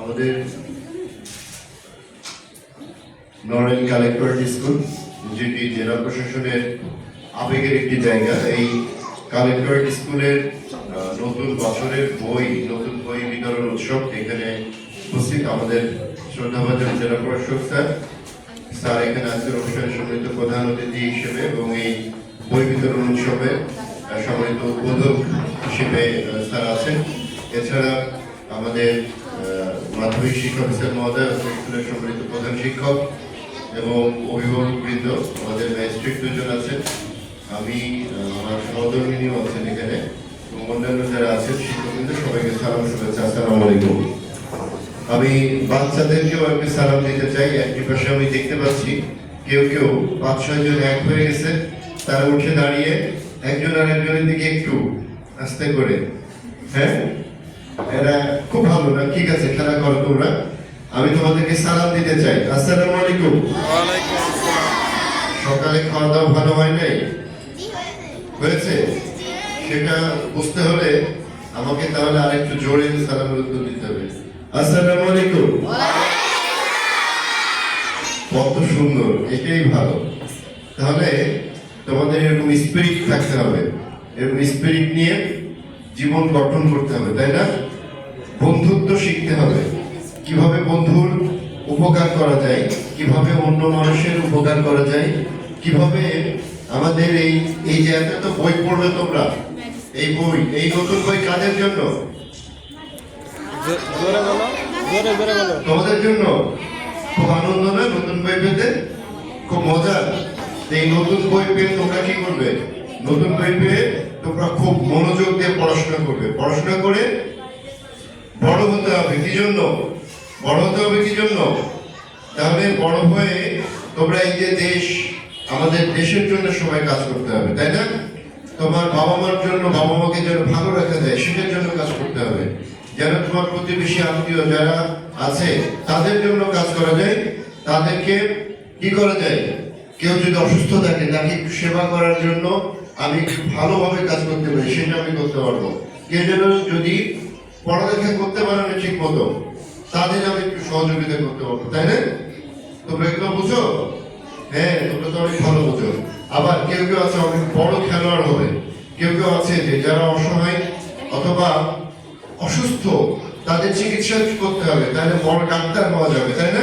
আমাদের Naren collectorate school যেটি জেলা প্রশাসনের আবেগের একটি জায়গা এই কালেক্টরেট স্কুলের নতুন বছরের বই নতুন বই বিতরণ উৎসব এখানে উপস্থিত আমাদের শ্রদ্ধাভাজন জেলা প্রশাসক স্যার। স্যার এখানে আজকের অনুষ্ঠানে সম্মিলিত প্রধান অতিথি হিসেবে এবং এই বই বিতরণ উৎসবে আহ, সম্মানিত উদ্বোধক হিসেবে স্যার আছেন। এছাড়া আমাদের মাধ্যমিক শিক্ষক স্যার মহোদয় স্কুলের সম্মানিত প্রধান শিক্ষক এবং অভিভাবক বৃন্দ আমাদের ম্যাজিস্ট্রেট দুজন আছেন আমি আমার সহধর্মিনীও আছেন এখানে এবং অন্যান্য যারা আছেন শিক্ষকবৃন্দ সবাইকে সালাম শুভেচ্ছা আসসালামু আলাইকুম আমি বাচ্চাদেরকেও একটি সালাম দিতে চাই একটি পাশে আমি দেখতে পাচ্ছি কেউ কেউ পাঁচ ছয় জন এক হয়ে গেছে তারা উঠে দাঁড়িয়ে একজন আর একজনের দিকে একটু আস্তে করে হ্যাঁ এরা খুব ভালো না, ঠিক আছে, খেলা করো তোমরা। আমি তোমাদেরকে সালাম দিতে চাই। আসসালামু আলাইকুম। সকালে খাওয়া দাওয়া ভালো হয় নাই? হয়েছে? সেটা বুঝতে হলে আমাকে তাহলে আরেকটু জোরে উত্তর দিতে হবে। আসসালামু আলাইকুম। কত সুন্দর, এটাই ভালো। তাহলে তোমাদের এরকম স্পিরিট থাকতে হবে। এরকম স্পিরিট নিয়ে জীবন গঠন করতে হবে, তাই না? বন্ধুত্ব শিখতে হবে। কীভাবে বন্ধুর উপকার করা যায় কীভাবে অন্য মানুষের উপকার করা যায় কীভাবে আমাদের এই এই যে এত এত বই পড়বে তোমরা এই বই এই নতুন বই কাদের জন্য? তোমাদের জন্য। খুব আনন্দ না নতুন বই পেতে? খুব মজা। এই নতুন বই পেয়ে তোমরা কি করবে? নতুন বই পেয়ে তোমরা খুব মনোযোগ দিয়ে পড়াশোনা করবে। পড়াশোনা করে বড় হতে হবে, কি জন্য? বড় হতে হবে কি জন্য? তাহলে বড় হয়ে তোমরা এই যে দেশ, আমাদের দেশের জন্য সবাই কাজ করতে হবে, তাই না? তোমার বাবা মার জন্য বাবা মাকে যেন ভালো রাখা যায়, সেটার জন্য কাজ করতে হবে। যেন তোমার প্রতিবেশী, আত্মীয় যারা আছে, তাদের জন্য কাজ করা যায়। তাদেরকে কি করা যায়? কেউ যদি অসুস্থ থাকে, তাকে সেবা করার জন্য আমি ভালোভাবে কাজ করতে পারি, সেটা আমি করতে পারব। কেউ যেন যদি পড়ালেখা করতে পারে না ঠিক মতো তাদের আমি একটু সহযোগিতা করতে পারব, তাই না? তোমরা এগুলো বুঝো? হ্যাঁ তোমরা তো অনেক ভালো বুঝো। আবার কেউ কেউ আছে, অনেক বড় খেলোয়াড় হবে। কেউ কেউ আছে যে যারা অসহায় অথবা অসুস্থ, তাদের চিকিৎসা করতে হবে, তাহলে বড় ডাক্তার হওয়া যাবে, তাই না?